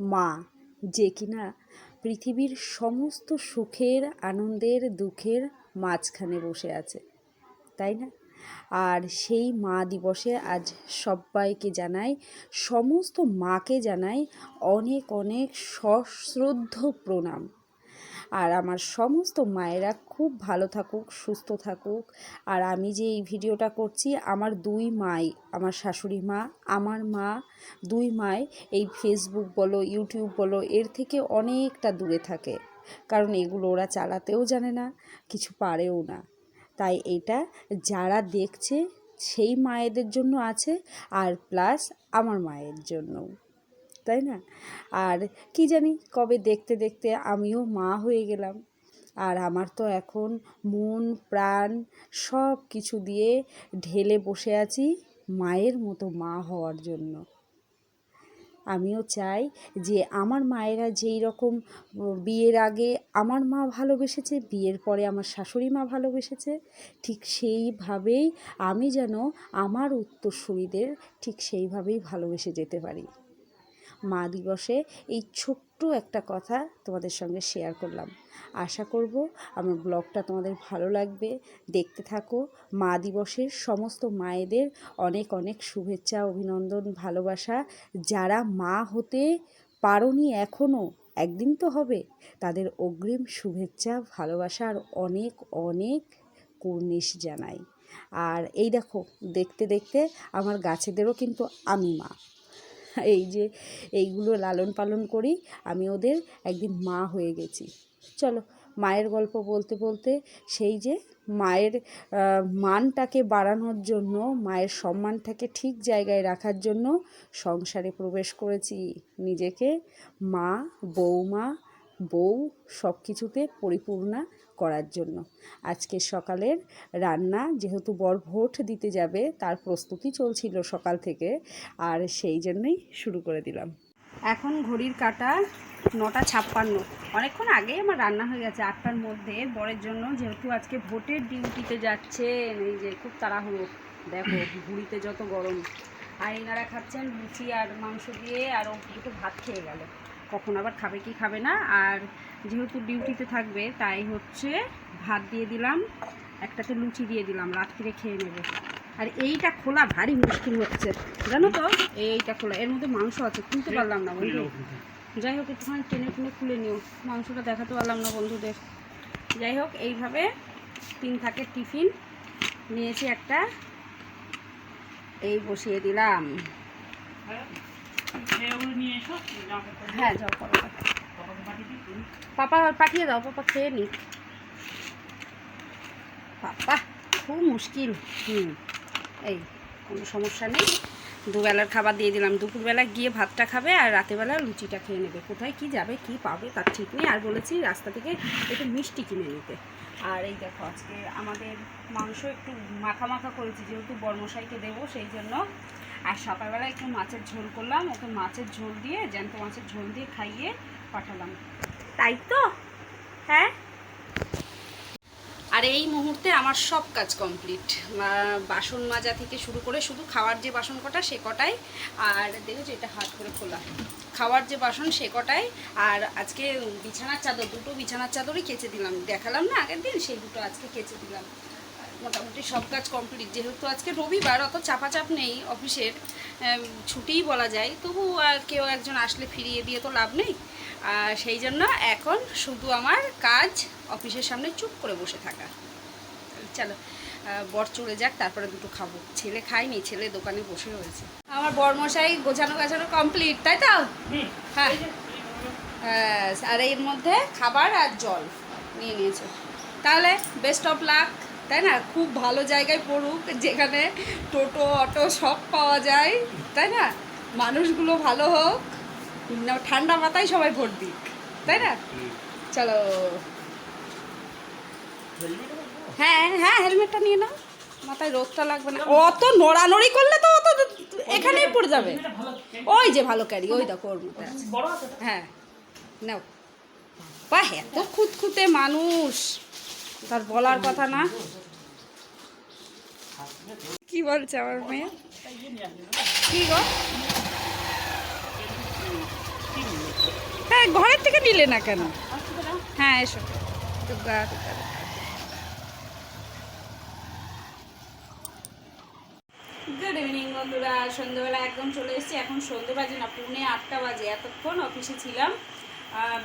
মা, যে কিনা পৃথিবীর সমস্ত সুখের, আনন্দের, দুঃখের মাঝখানে বসে আছে, তাই না? আর সেই মা দিবসে আজ সবাইকে জানাই, সমস্ত মাকে জানাই অনেক অনেক সশ্রদ্ধ প্রণাম। আর আমার সমস্ত মায়েরা খুব ভালো থাকুক, সুস্থ থাকুক। আর আমি যে এই ভিডিওটা করছি, আমার দুই মাই, আমার শাশুড়ি মা, আমার মা, দুই মাই এই ফেসবুক বলো ইউটিউব বলো, এর থেকে অনেকটা দূরে থাকে। কারণ এগুলো ওরা চালাতেও জানে না, কিছু পারেও না। তাই এটা যারা দেখছে, সেই মায়েদের জন্য আছে, আর প্লাস আমার মায়ের জন্যও। তাই না? আর কি জানি কবে দেখতে দেখতে আমিও মা হয়ে গেলাম। আর আমার তো এখন মন, প্রাণ সব কিছু দিয়ে ঢেলে বসে আছি মায়ের মতো মা হওয়ার জন্য। আমিও চাই যে আমার মায়েরা যেই রকম বিয়ের আগে আমার মা ভালোবেসেছে, বিয়ের পরে আমার শাশুড়ি মা ভালোবেসেছে, ঠিক সেইভাবেই আমি যেন আমার উত্তরসূরিদের ঠিক সেইভাবেই ভালোবেসে যেতে পারি। মা দিবসে এই ছোট্ট একটা কথা তোমাদের সঙ্গে শেয়ার করলাম। আশা করব আমার ব্লগটা তোমাদের ভালো লাগবে। দেখতে থাকো, মা দিবসের সমস্ত মায়েদের অনেক অনেক শুভেচ্ছা, অভিনন্দন, ভালোবাসা। যারা মা হতে পারোনি এখনও একদিন তো হবে। তাদের অগ্রিম শুভেচ্ছা, ভালোবাসা আর অনেক অনেক কুর্নিশ জানাই। আর এই দেখো, দেখতে দেখতে আমার গাছেদেরও কিন্তু আমি মা। এই যে এইগুলো লালন পালন করি, আমি ওদের একদিন মা হয়ে গেছি। চলো, মায়ের গল্প বলতে বলতে সেই যে মায়ের মানটাকে বাড়ানোর জন্য, মায়ের সম্মানটাকে ঠিক জায়গায় রাখার জন্য সংসারে প্রবেশ করেছি। নিজেকে মা, বৌমা, বউ সব কিছুতে পরিপূর্ণা করার জন্য। আজকে সকালের রান্না যেহেতু বর ভোট দিতে যাবে, তার প্রস্তুতি চলছিল সকাল থেকে, আর সেই জন্যই শুরু করে দিলাম। এখন ঘড়ির কাটা নটা ছাপ্পান্ন। অনেকক্ষণ আগেই আমার রান্না হয়ে গেছে, আটটার মধ্যে। বরের জন্য যেহেতু আজকে ভোটের ডিউটিতে যাচ্ছে এই যে খুব তাড়াহুড়ো। দেখো, ঘুড়িতে যত গরম। আর এনারা খাচ্ছেন লুচি আর মাংস দিয়ে, আর ও দুটো ভাত খেয়ে গেল। কখন আবার খাবে, কি খাবে না। আর যেহেতু ডিউটিতে থাকবে, তাই হচ্ছে ভাত দিয়ে দিলাম, একটাতে লুচি দিয়ে দিলাম, রাত্রিরে খেয়ে নেবে। আর এইটা খোলা ভারী মুশকিল হচ্ছে, জানো তো? এইটা খোলা, এর মধ্যে মাংস আছে, খুলতে পারলাম না বন্ধু। যাই হোক, একটুখানি টেনে টেনে খুলে নিও, মাংসটা দেখাতে পারলাম না বন্ধুদের। যাই হোক, এইভাবে তিন থাকে টিফিন নিয়েছি একটা এই বসিয়ে দিলাম। হ্যাঁ পাপা, পাঠিয়ে খেয়ে পাপা, খুব মুশকিল। হুম, এই, কোনো সমস্যা নেই। দুবেলার খাবার দিয়ে দিলাম। দুপুরবেলা গিয়ে ভাতটা খাবে আর রাতেরবেলা লুচিটা খেয়ে নেবে। কোথায় কি যাবে, কি পাবে, তার ঠিক নেই। আর বলেছি রাস্তা থেকে একটু মিষ্টি কিনে নিতে। আর এই দেখো, আজকে আমাদের মাংস একটু মাখা মাখা করেছি, যেহেতু বর্মশাইকে দেবো, সেই জন্য আর সকালবেলা একটু মাছের ঝোল করলাম, ওকে মাছের ঝোল দিয়ে, জ্যান্ত মাছের ঝোল দিয়ে খাইয়ে পাঠালাম। তাই তো? হ্যাঁ? আর এই মুহূর্তে আমার সব কাজ কমপ্লিট বাসন মাজা থেকে শুরু করে শুধু খাওয়ার যে বাসন কটা, সে কটাই। আর দেখেছ, এটা হাত করে খোলা। খাওয়ার যে বাসন, সে কটাই। আর আজকে বিছানার চাদর, দুটো বিছানার চাদরই কেচে দিলাম। দেখালাম না আগের দিন? সেই দুটো আজকে কেচে দিলাম। মোটামুটি সব কাজ কমপ্লিট যেহেতু আজকে রবিবার অত চাপাচাপ নেই অফিসের ছুটিই বলা যায়। তবু আর কেউ একজন আসলে ফিরিয়ে দিয়ে তো লাভ নেই। আর সেই জন্য এখন শুধু আমার কাজ অফিসের সামনে চুপ করে বসে থাকা। চলো বর চলে যাক তারপরে দুটো খাব। ছেলে খায়নি ছেলে দোকানে বসে রয়েছে। আমার বরমশাই গোছানো গাছানো কমপ্লিট তাই তো? হ্যাঁ। হ্যাঁ, আর এর মধ্যে খাবার আর জল নিয়ে নিয়েছে। তাহলে বেস্ট অফ লাক তাই না? খুব ভালো জায়গায় পড়ুক, যেখানে টোটো, অটো সব পাওয়া যায়, তাই না? মানুষগুলো ভালো হোক ঠান্ডা মাথায় সবাই ভোট দিক, তাই না? চলো। হ্যাঁ হ্যাঁ হেলমেটটা নিয়ে নাও। মাথায় রোদটা লাগবে না। অত নড়ানড়ি করলে তো অত এখানেই পড়ে যাবে। ওই যে ভালো ক্যারি, ওই দেখো ওর মধ্যে হ্যাঁ নাও। বাহ, এত খুঁতখুঁতে মানুষ। তার বলার কথা না। কি বলছে আমার মেয়ে? কি গো? হ্যাঁ ঘরের থেকে নিলে না কেন? হ্যাঁ এসো। গুড ইভিনিং বন্ধুরা। সন্ধ্যেবেলা একদম চলে এসেছি। এখন সন্ধ্যে বাজে না, পৌনে আটটা বাজে। এতক্ষণ অফিসে ছিলাম।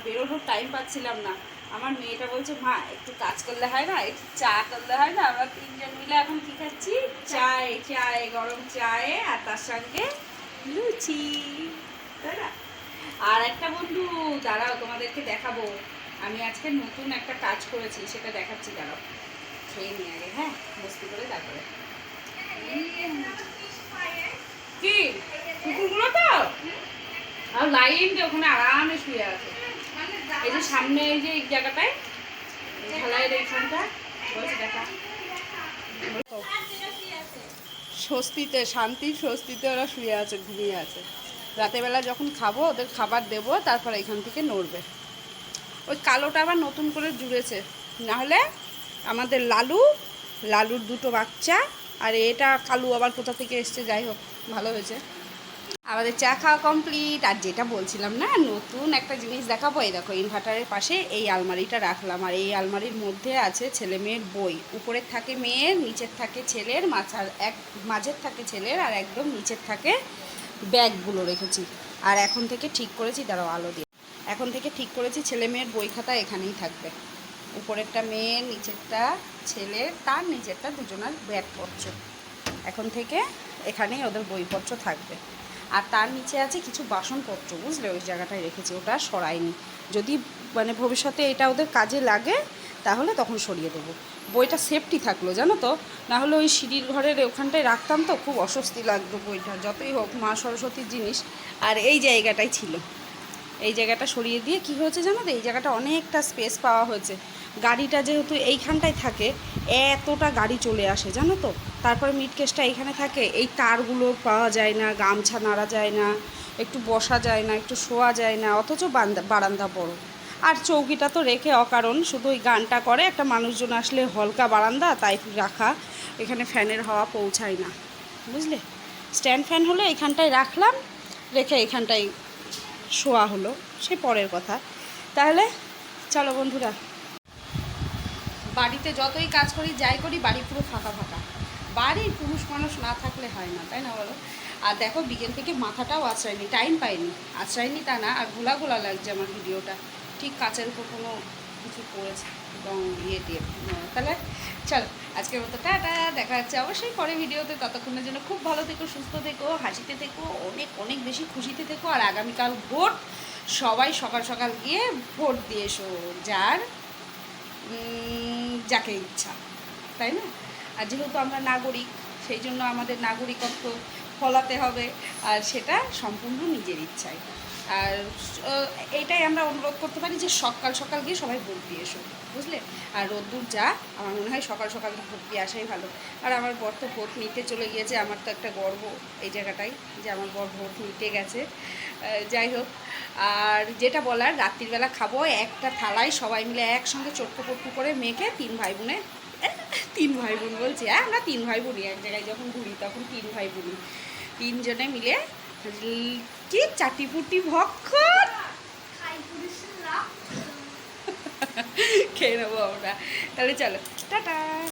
বেরোনোর টাইম পাচ্ছিলাম না। আমার মেয়েটা বলছে, মা, একটু কাজ করলে হয় না, একটু চা করলে হয় না? আমরা তিনজন মিলে এখন কি খাচ্ছি? চায় চায়, গরম চায়ে আর তার সঙ্গে লুচি আর একটা বন্ধু, দাঁড়াও তোমাদেরকে দেখাবো। আমি আজকে নতুন একটা কাজ করেছি, সেটা দেখাচ্ছি, দাঁড়াও। খেয়ে নিয়ে আগে হ্যাঁ? মস্তি করে তারপরে। কি? কুকুরগুলো তো? আর লাইন ওখানে আরামে শুয়ে আছে। এই যে সামনে এই যে জায়গাটায় ঢালাইয়ের এইখানটা স্বস্তিতে শান্তি স্বস্তিতে ওরা শুয়ে আছে, ঘুমিয়ে আছে। রাতেবেলা যখন খাব, ওদের খাবার দেবো, তারপর এখান থেকে নড়বে। ওই কালোটা আবার নতুন করে জুড়েছে। নাহলে আমাদের লালু, লালুর দুটো বাচ্চা, আর এটা কালু আবার কোথা থেকে এসছে, যাই হোক, ভালো হয়েছে। আমাদের চা খাওয়া কমপ্লিট আর যেটা বলছিলাম না, নতুন একটা জিনিস দেখাবো, এই দেখো ইনভার্টারের পাশে এই আলমারিটা রাখলাম। আর এই আলমারির মধ্যে আছে ছেলে মেয়ের বই। উপরের থাকে মেয়ের, নিচের থাকে ছেলের, মাথার এক, মাঝের থাকে ছেলের, আর একদম নিচের থাকে ব্যাগগুলো রেখেছি। আর এখন থেকে ঠিক করেছি, দাঁড়াও আলো দিয়ে। এখন থেকে ঠিক করেছি, ছেলে মেয়ের বই খাতা এখানেই থাকবে। উপরেরটা মেয়ের, নিচেরটা ছেলের, তার নিচেরটা দুজনের ব্যাগপত্র। এখন থেকে এখানেই ওদের বইপত্র থাকবে। আর তার নিচে আছে কিছু বাসনপত্র, বুঝলে? ওই জায়গাটায় রেখেছি, ওটা সরাইনি। যদি মানে ভবিষ্যতে এটা ওদের কাজে লাগে, তাহলে তখন সরিয়ে দেবো। বইটা সেফটি থাকল, জানো তো? না হলে ওই সিঁড়ির ঘরের ওখানটায় রাখতাম তো, খুব অস্বস্তি লাগতো বইটা, যতই হোক মা সরস্বতীর জিনিস। আর এই জায়গাটাই ছিল। এই জায়গাটা সরিয়ে দিয়ে কি হয়েছে জানো তো? এই জায়গাটা অনেকটা স্পেস পাওয়া হয়েছে। গাড়িটা যেহেতু এইখানটায় থাকে, এতটা গাড়ি চলে আসে, জানো তো? তারপরে মিটকেসটা এইখানে থাকে, এই তারগুলো পাওয়া যায় না, গামছা নাড়া যায় না, একটু বসা যায় না, একটু শোয়া যায় না, অথচ বারান্দা বড়। আর চৌকিটা তো রেখে অকারণ, শুধু ওই গানটা করে, একটা মানুষজন আসলে হলকা বারান্দা, তাই রাখা, এখানে ফ্যানের হাওয়া পৌঁছায় না। বুঝলে? স্ট্যান্ড ফ্যান হলো এখানটায় রাখলাম, রেখে এখানটায় শোয়া হলো, সে পরের কথা। তাহলে, চলো বন্ধুরা বাড়িতে যতই কাজ করি, যাই করি, বাড়ি পুরো ফাঁকা ফাঁকা। বাড়ির পুরুষ মানুষ না থাকলে হয় না, তাই না বলো? আর দেখো, বিকেল থেকে মাথাটাও আশ্রয়নি টাইম পাইনি। আশ্রয়নি তা না, আর ঘোলা ঘোলা লাগছে আমার ভিডিওটা। ঠিক কাচের উপর কোনো কিছু পড়েছে এবং ইয়ে দিয়ে। তাহলে চলো, আজকের মতো টাটা, দেখা যাচ্ছে অবশ্যই পরে ভিডিওতে। ততক্ষণের জন্য খুব ভালো থেকো, সুস্থ থেকো, হাসিতে থেকো, অনেক অনেক বেশি খুশিতে থেকো। আর আগামীকাল ভোট, সবাই সকাল সকাল গিয়ে ভোট দিয়ে এসো, যার যাকে ইচ্ছা, তাই না? আর যেহেতু আমরা নাগরিক, সেই জন্য আমাদের নাগরিকত্ব ফলাতে হবে, আর সেটা সম্পূর্ণ নিজের ইচ্ছায়। আর আহ, এইটাই আমরা অনুরোধ করতে পারি যে সকাল সকাল গিয়ে সবাই ভোট দিয়ে এসো বুঝলে? আর রোদ্দুর যা আমার মনে হয় সকাল সকাল ভোট দিয়ে আসাই ভালো। আর আমার বর তো ভোট নিতে চলে গিয়েছে আমার তো একটা গর্ব এই জায়গাটাই যে আমার বর ভোট নিতে গেছে। যাই হোক আর যেটা বলার রাত্রিবেলা খাব একটা থালায় সবাই মিলে একসঙ্গে চটকো পটকু করে মেখে তিন ভাই বোনে তিন ভাই বোন বলছি হ্যাঁ আমরা তিন ভাই বোনই এক জায়গায় যখন ঘুরি তখন তিন ভাই বোনই তিনজনে মিলে কি? চাটি ফুটি ভক্ষণ খেয়ে নেব আমরা। তাহলে চলো টাটা।